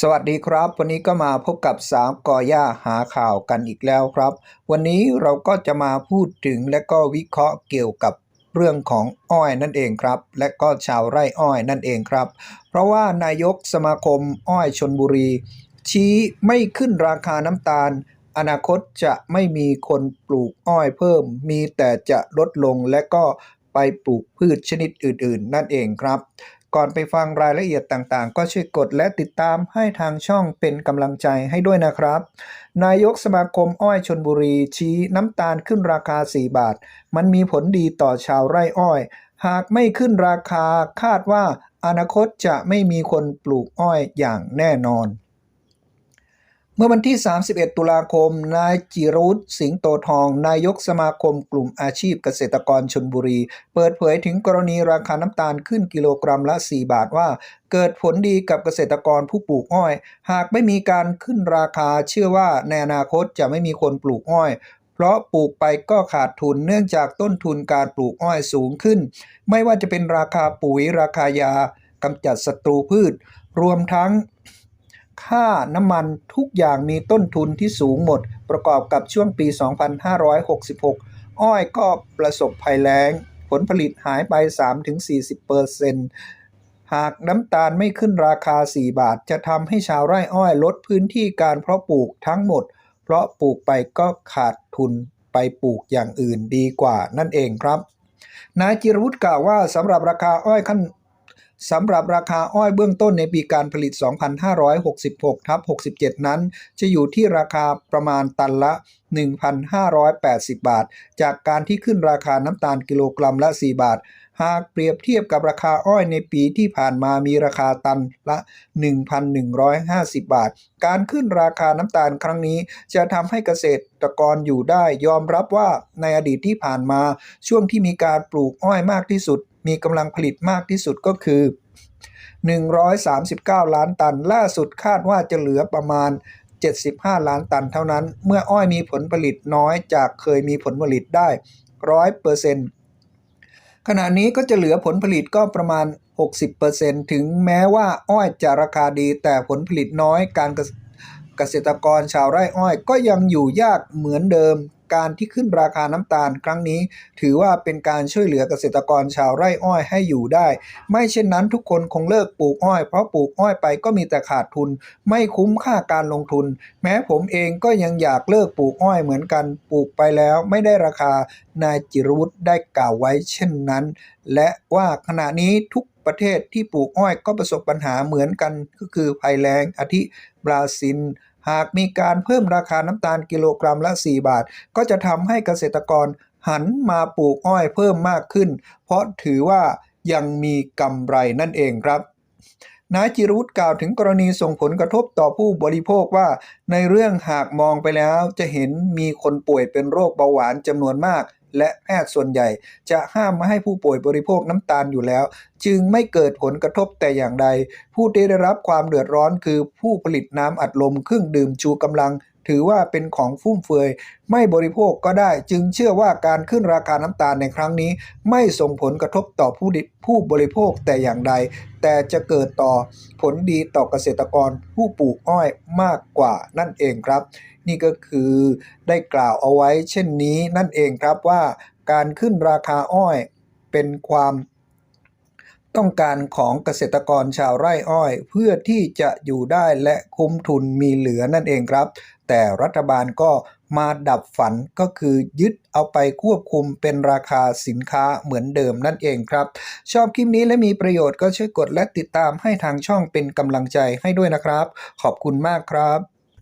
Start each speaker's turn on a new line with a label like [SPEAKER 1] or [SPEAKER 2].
[SPEAKER 1] สวัสดีครับ วันนี้ก็มาพบกับสามกอย่าหาข่าวกันอีกแล้วครับ วันนี้เราก็จะมาพูดถึงและก็วิเคราะห์เกี่ยวกับเรื่องของอ้อยนั่นเองครับ และก็ชาวไร่อ้อยนั่นเองครับ เพราะว่านายกสมาคมอ้อยชนบุรี ชี้ไม่ขึ้นราคาน้ำตาล อนาคตจะไม่มีคนปลูกอ้อยเพิ่ม มีแต่จะลดลงและก็ไปปลูกพืชชนิดอื่น ๆ นั่นเองครับ ก่อนไปฟังรายละเอียดต่างๆ ก็ช่วยกดและติดตามให้ทางช่องเป็นกำลังใจให้ด้วยนะครับ นายกสมาคมอ้อยชนบุรี ชี้น้ำตาลขึ้นราคา 4 บาท มันมีผลดีต่อชาวไร่อ้อย หากไม่ขึ้นราคาคาดว่าอนาคตจะไม่มีคนปลูกอ้อยอย่างแน่นอน เมื่อวันที่ 31 ตุลาคม นายจิรุธสิงโตทอง นายกสมาคมกลุ่มอาชีพเกษตรกรชนบุรี เปิดเผยถึงกรณีราคาน้ำตาลขึ้นกิโลกรัมละ 4 บาทว่า เกิดผลดีกับเกษตรกรผู้ปลูกอ้อย หากไม่มีการขึ้นราคาเชื่อว่าในอนาคตจะไม่มีคนปลูกอ้อยเพราะปลูกไปก็ขาดทุนเนื่องจากต้นทุนการปลูกอ้อยสูงขึ้น ไม่ว่าจะเป็นราคาปุ๋ยราคายากำจัดศัตรูพืช รวมทั้ง ค่าน้ำมันทุกอย่างมีต้นทุนที่สูงหมด ประกอบกับช่วงปี 2566 อ้อยก็ประสบภัยแล้ง ผลผลิตหายไป 3-40%หากน้ำตาลไม่ขึ้นราคา 4 บาท จะทำให้ชาวไร่อ้อยลดพื้นที่การเพาะปลูกทั้งหมด เพราะปลูกไปก็ขาดทุนไปปลูกอย่างอื่นดีกว่านั่นเองครับ นายจิรวุฒิกล่าวว่าสำหรับราคาอ้อยขั้น สำหรับราคาอ้อยเบื้องต้นในปีการผลิต 2566ทับ67 นั้น จะอยู่ที่ราคาประมาณตันละ 1,580 บาท จากการที่ขึ้นราคาน้ำตาลกิโลกรัมละ 4 บาท หากเปรียบเทียบกับราคาอ้อยในปีที่ผ่านมามีราคาตันละ 1,150 บาท การขึ้นราคาน้ำตาลครั้งนี้ จะทำให้เกษตรกรอยู่ได้ยอมรับว่าในอดีตที่ผ่านมา ช่วงที่มีการปลูกอ้อยมากที่สุด มีกำลังผลิตมากที่สุดก็คือ 139 ล้านตัน ล่าสุดคาดว่าจะเหลือประมาณ 75 ล้านตันเท่านั้น เมื่ออ้อยมีผลผลิตน้อยจากเคยมีผลผลิตได้100เปอร์เซ็นต์ขณะนี้ก็จะเหลือผลผลิตก็ประมาณ 60%ถึงแม้ว่าอ้อยจะราคาดีแต่ผลผลิตน้อยการเกษตรกรชาวไร่อ้อยก็ยังอยู่ยากเหมือนเดิม การที่ขึ้นราคาน้ำตาลครั้งนี้ ถือว่าเป็นการช่วยเหลือเกษตรกรชาวไร่อ้อยให้อยู่ได้ ไม่เช่นนั้นทุกคนคงเลิกปลูกอ้อย เพราะปลูกอ้อยไปก็มีแต่ขาดทุน ไม่คุ้มค่าการลงทุน แม้ผมเองก็ยังอยากเลิกปลูกอ้อยเหมือนกันปลูกไปแล้วไม่ได้ราคานายจิรวุฒิได้กล่าวไว้เช่นนั้น และว่าขณะนี้ทุกประเทศที่ปลูกอ้อยก็ประสบปัญหาเหมือนกันก็คือภัยแล้งอาทิบราซิล หากมีการเพิ่มราคาน้ำตาลกิโลกรัมละ 4 บาท ก็จะทำให้เกษตรกรหันมาปลูกอ้อยเพิ่มมากขึ้น เพราะถือว่ายังมีกำไรนั่นเองครับนายจิรุธกล่าวถึงกรณีส่งผลกระทบต่อผู้บริโภคว่า ในเรื่องหากมองไปแล้วจะเห็นมีคนป่วยเป็นโรคเบาหวานจำนวนมาก และแพทย์ส่วนใหญ่ จะห้ามไม่ให้ผู้ป่วยบริโภคน้ำตาลอยู่แล้ว จึงไม่เกิดผลกระทบแต่อย่างใด ผู้ที่ได้รับความเดือดร้อนคือผู้ผลิตน้ำอัดลมเครื่องดื่มชูกำลัง ถือว่าเป็นของฟุ่มเฟือย ไม่บริโภคก็ได้จึงเชื่อว่าการขึ้นราคาน้ำตาลในครั้งนี้ ไม่ส่งผลกระทบต่อผู้ผู้บริโภคแต่อย่างใด แต่จะเกิดต่อผลดีต่อเกษตรกรผู้ปลูกอ้อยมากกว่านั่นเองครับ นี่ก็คือได้กล่าวเอาไว้เช่นนี้นั่นเองครับว่าการขึ้นราคาอ้อยเป็นความ ต้องการของเกษตรกรชาวไร่อ้อย เพื่อที่จะอยู่ได้และคุ้มทุนมีเหลือนั่นเองครับ แต่รัฐบาลก็มาดับฝันก็คือยึดเอาไปควบคุมเป็นราคาสินค้าเหมือนเดิมนั่นเองครับ ชอบคลิปนี้และมีประโยชน์ก็ช่วยกดและติดตามให้ทางช่องเป็นกำลังใจให้ด้วยนะครับ ขอบคุณมากครับ